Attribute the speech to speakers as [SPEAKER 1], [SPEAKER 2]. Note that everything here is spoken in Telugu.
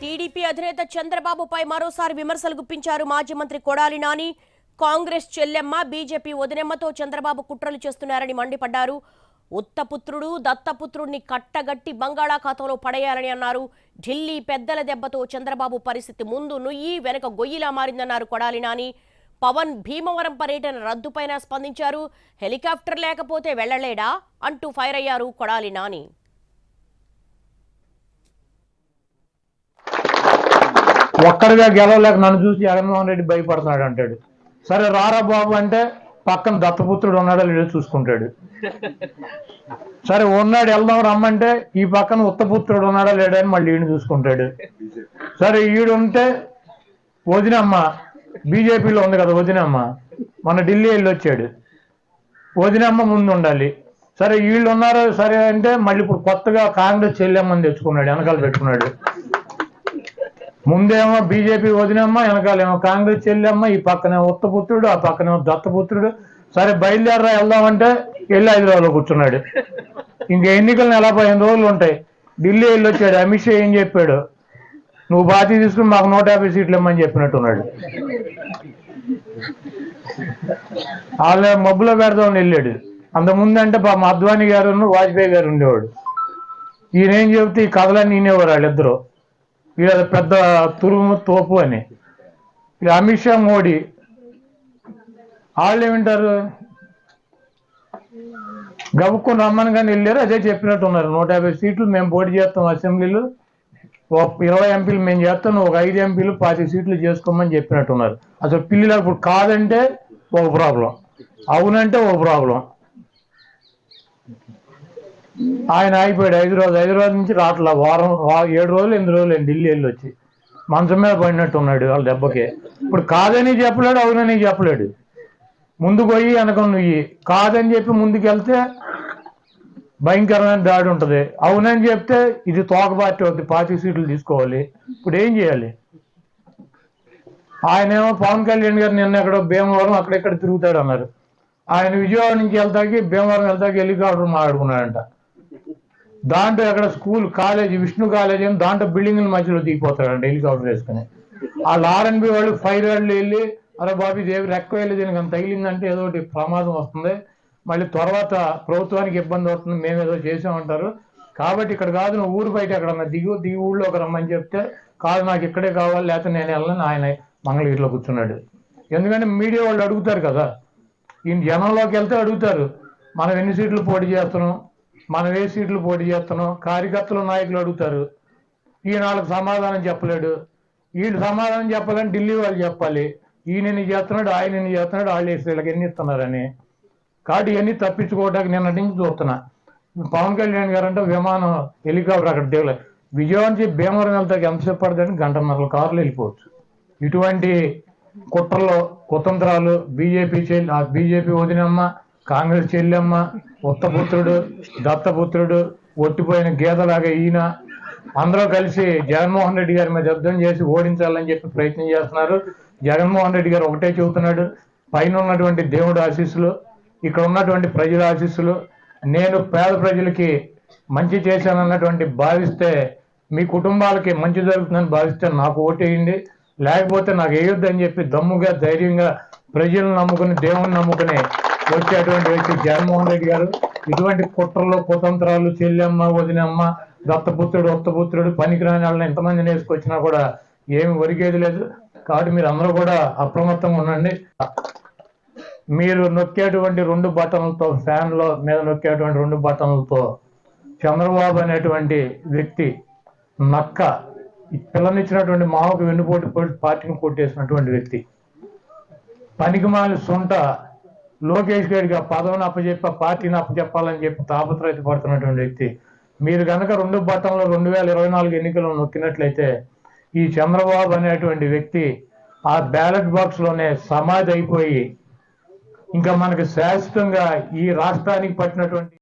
[SPEAKER 1] టీడీపీ అధినేత చంద్రబాబుపై మరోసారి విమర్శలు గుప్పించారు మాజీ మంత్రి కొడాలి నాని. కాంగ్రెస్ చెల్లెమ్మ బీజేపీ వదినెమ్మతో చంద్రబాబు కుట్రలు చేస్తున్నారని మండిపడ్డారు. ఉత్తపుత్రుడు దత్తపుత్రుడిని కట్టగట్టి బంగాళాఖాతంలో పడేయాలని అన్నారు. ఢిల్లీ పెద్దల దెబ్బతో చంద్రబాబు పరిస్థితి ముందు నుయ్యి వెనక గొయ్యిలా మారిందన్నారు కొడాలి నాని. పవన్ భీమవరం పర్యటన రద్దుపైన స్పందించారు. హెలికాప్టర్ లేకపోతే వెళ్ళలేడా అంటూ ఫైర్ అయ్యారు కొడాలి నాని.
[SPEAKER 2] ఒక్కడిగా గెలవలేక నన్ను చూసి జగన్మోహన్ రెడ్డి భయపడుతున్నాడు అంటాడు. సరే రారా బాబు అంటే పక్కన దత్తపుత్రుడు ఉన్నాడో లేదో చూసుకుంటాడు. సరే ఉన్నాడు వెళ్దాం రమ్మంటే ఈ పక్కన ఉత్తపుత్రుడు ఉన్నాడా లేడా అని మళ్ళీ ఈయన చూసుకుంటాడు. సరే ఈడు ఉంటే వదినమ్మ బీజేపీలో ఉంది కదా వదినమ్మ మన ఢిల్లీ వెళ్ళి వచ్చాడు. వదినమ్మ ముందు ఉండాలి. సరే వీళ్ళు ఉన్నారు సరే అంటే మళ్ళీ ఇప్పుడు కొత్తగా కాంగ్రెస్ చెల్లెమ్మని తెచ్చుకున్నాడు వెనకాల పెట్టుకున్నాడు. ముందేమో బీజేపీ వదినమ్మ వెనకాలేమో కాంగ్రెస్ చెల్లెమ్మ ఈ పక్కనే ఉత్తపుత్రుడు ఆ పక్కనేమో దత్తపుత్రుడు. సరే బయలుదేరరా వెళ్దామంటే వెళ్ళి హైదరాబాద్లో కూర్చున్నాడు. ఇంకా ఎన్నికలు నెల పదిహేను రోజులు ఉంటాయి. ఢిల్లీ వెళ్ళి వచ్చాడు అమిత్ షా ఏం చెప్పాడు? నువ్వు బాధ్యత తీసుకుని మాకు నూట యాభై సీట్లు ఇమ్మని చెప్పినట్టున్నాడు. వాళ్ళ మబ్బులో పెడదామని వెళ్ళాడు. అంత ముందంటే పాపం అద్వానీ గారు వాజ్పేయి గారు ఉండేవాడు. ఈయన ఏం చెబితే ఈ కథలన్నీ వినేవారు వాళ్ళిద్దరూ. వీళ్ళ పెద్ద తురుము తోపు అని. ఇక అమిత్ షా మోడీ వాళ్ళు ఏమింటారు? గబుక్కుని రమ్మని కానీ వెళ్ళారు అదే చెప్పినట్టు ఉన్నారు. నూట యాభై సీట్లు మేము పోటీ చేస్తాం అసెంబ్లీలు. ఒక ఇరవై ఎంపీలు మేము చేస్తాం ఒక ఐదు ఎంపీలు పాతి సీట్లు చేసుకోమని చెప్పినట్టున్నారు అసలు పిల్లలు ఇప్పుడు కాదంటే ఒక ప్రాబ్లం. అవునంటే ఒక ప్రాబ్లం. ఆయన అయిపోయాడు హైదరాబాద్ హైదరాబాద్ నుంచి రావట్లా. వారం ఏడు రోజులు ఎనిమిది రోజులు ఢిల్లీ వెళ్ళి వచ్చి. మంచం మీద పడినట్టు ఉన్నాడు వాళ్ళ దెబ్బకి. ఇప్పుడు కాదని చెప్పలేడు అవునని చెప్పలేడు. ముందుకు పోయి వెనక నువ్వు కాదని చెప్పి ముందుకు వెళ్తే భయంకరమైన దాడి ఉంటుంది. అవునని చెప్తే ఇది తోక పార్టీ అవుతుంది పార్టీ సీట్లు తీసుకోవాలి. ఇప్పుడు ఏం చేయాలి? ఆయనేమో పవన్ కళ్యాణ్ గారు నిన్న ఎక్కడో భీమవరం అక్కడెక్కడ తిరుగుతాడు అన్నారు. ఆయన విజయవాడ నుంచి వెళ్తాకి భీమవరం వెళ్తాకి హెలికాప్టర్ మాట్లాడుకున్నాడంట. దాంట్లో అక్కడ స్కూల్ కాలేజీ విష్ణు కాలేజీ అని దాంట్లో బిల్డింగ్ల మధ్యలో దిగిపోతాడంట హెలికాప్టర్ వేసుకుని వాళ్ళు ఆర్ఎన్బి వాళ్ళు ఫైర్ వాళ్ళు వెళ్ళి అరే బాబు ఇది రెక్క వెళ్ళి దీనికి అంత తగిలిందంటే ఏదో ఒకటి ప్రమాదం వస్తుంది. మళ్ళీ తర్వాత ప్రభుత్వానికి ఇబ్బంది వస్తుంది మేము ఏదో చేసామంటారు కాబట్టి ఇక్కడ కాదు నువ్వు ఊరు బయట ఎక్కడ దిగు దిగు ఒక రమ్మని చెప్తే కాదు నాకు ఇక్కడే కావాలి లేకపోతే నేను వెళ్ళను ఆయన మంగళగిరిలో కూర్చున్నాడు. ఎందుకంటే మీడియా వాళ్ళు అడుగుతారు కదా. ఈయన జనంలోకి వెళ్తే అడుగుతారు మనం ఎన్ని సీట్లు పోటీ చేస్తున్నాం? మనం ఏ సీట్లు పోటీ చేస్తున్నాం. కార్యకర్తలు నాయకులు అడుగుతారు. ఈయన వాళ్ళకి సమాధానం చెప్పలేడు. వీళ్ళు సమాధానం చెప్పాలని ఢిల్లీ వాళ్ళు చెప్పాలి. ఈయన చేస్తున్నాడు ఆయన చేస్తున్నాడు వాళ్ళు వేసి వీళ్ళకి ఎన్ని ఇస్తున్నారని. కాబట్టి ఇవన్నీ తప్పించుకోవడానికి నిన్న నుంచి చూస్తున్నా. పవన్ కళ్యాణ్ గారు అంటే విమానం హెలికాప్టర్ అక్కడ దిగలే. విజయవాడ నుంచి భీమవరం వెళ్తాకి ఎంతసేపు పడుతుంది గంటన్నర కార్లు వెళ్ళిపోవచ్చు. ఇటువంటి కుట్రలో కుతంత్రాలు బీజేపీ చెల్లి ఆ బీజేపీ వదినమ్మ కాంగ్రెస్ చెల్లెమ్మ ఉత్తపుత్రుడు దత్తపుత్రుడు ఒట్టిపోయిన గీతలాగా ఈయన. అందరూ కలిసి జగన్మోహన్ రెడ్డి గారి మీద యుద్ధం చేసి ఓడించాలని చెప్పి ప్రయత్నం చేస్తున్నారు. జగన్మోహన్ రెడ్డి గారు ఒకటే చెబుతున్నాడు పైన ఉన్నటువంటి దేవుడు ఆశీస్సులు ఇక్కడ ఉన్నటువంటి ప్రజల ఆశీస్సులు. నేను పేద ప్రజలకి మంచి చేశానన్నటువంటి భావిస్తే మీ కుటుంబాలకి మంచి జరుగుతుందని భావిస్తే నాకు ఓటేయండి. లేకపోతే నాకు వేయొద్దని చెప్పి దమ్ముగా ధైర్యంగా ప్రజలను నమ్ముకుని దేవుని నమ్ముకుని వచ్చేటువంటి వ్యక్తి జగన్మోహన్ రెడ్డి గారు ఇటువంటి కుట్రలు కుతంత్రాలు చెల్లెమ్మ వదినమ్మ దత్తపుత్రుడు ఉత్తపుత్రుడు పనికిరాని వాళ్ళని ఎంతమందిని వేసుకొచ్చినా కూడా ఏమి ఒరిగేది లేదు. కాబట్టి మీరు అందరూ కూడా అప్రమత్తంగా ఉండండి. మీరు నొక్కేటువంటి రెండు బటన్లతో ఫ్యాన్లో మీద నొక్కేటువంటి రెండు బటన్లతో చంద్రబాబు అనేటువంటి వ్యక్తి నక్క పిల్లనిచ్చినటువంటి మావకు వెన్నుపోటు పోటీ పార్టీని కొట్టేసినటువంటి వ్యక్తి. పనికిమాలి సొంట లోకేష్ గారికి ఆ పదవిని అప్పచెప్ప పార్టీని అప్పచెప్పాలని చెప్పి తాపత్రయత పడుతున్నటువంటి వ్యక్తి. మీరు కనుక రెండు బట్టంలో రెండు వేల ఇరవై నాలుగు ఎన్నికలు నొక్కినట్లయితే ఈ చంద్రబాబు అనేటువంటి వ్యక్తి ఆ బ్యాలెట్ బాక్స్లోనే సమాధి అయిపోయి ఇంకా మనకి శాశ్వతంగా ఈ రాష్ట్రానికి పట్టినటువంటి